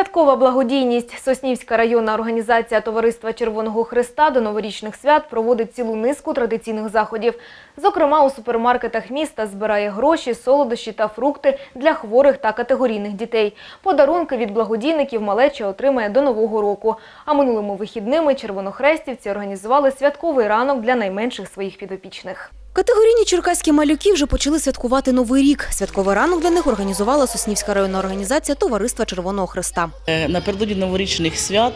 Святкова благодійність. Соснівська районна організація Товариства Червоного Христа до новорічних свят проводить цілу низку традиційних заходів. Зокрема, у супермаркетах міста збирає гроші, солодощі та фрукти для хворих та категорійних дітей. Подарунки від благодійників малеча отримає до Нового року. А минулими вихідними червонохрестівці організували святковий ранок для найменших своїх підопічних. Категорійні черкаські малюки вже почали святкувати Новий рік. Святковий ранок для них організувала Соснівська районна організація Товариства Червоного Христа. Е, Напередодні новорічних свят.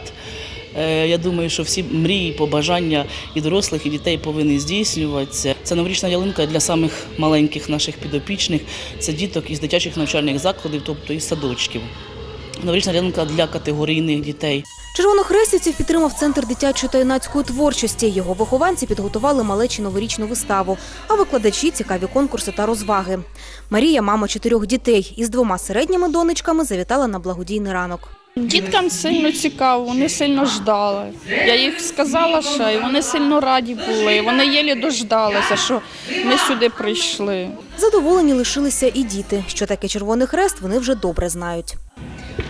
е, Я думаю, що всі мрії, побажання і дорослих, і дітей повинні здійснюватися. Це новорічна ялинка для самих маленьких наших підопічних. Це діток із дитячих навчальних закладів, тобто із садочків. Новорічна ялинка для категорійних дітей. Червонохрестівців підтримав центр дитячої та юнацької творчості. Його вихованці підготували малечі новорічну виставу, а викладачі цікаві конкурси та розваги. Марія, мама чотирьох дітей, із двома середніми донечками завітала на благодійний ранок. Діткам сильно цікаво, вони сильно ждали. Я їх сказала і вони сильно раді були. Вони єлі дождалися, що ми сюди прийшли. Задоволені лишилися і діти. Що таке Червоний Хрест, вони вже добре знають.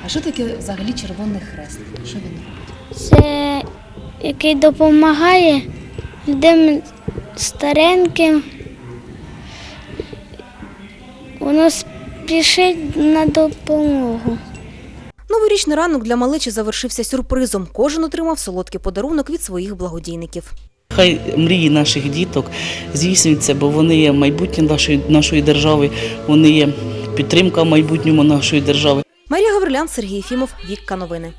А що таке взагалі Червоний Хрест? Що він робить? Це який допомагає людям стареньким. Воно спішить на допомогу. Новорічний ранок для малечі завершився сюрпризом. Кожен отримав солодкий подарунок від своїх благодійників. Хай мрії наших діток здійснюються, бо вони є майбутнє нашої, нашої держави, вони є підтримка в майбутньому нашої держави. Марія Гаврилян, Сергій Фімов, Вікка Новини.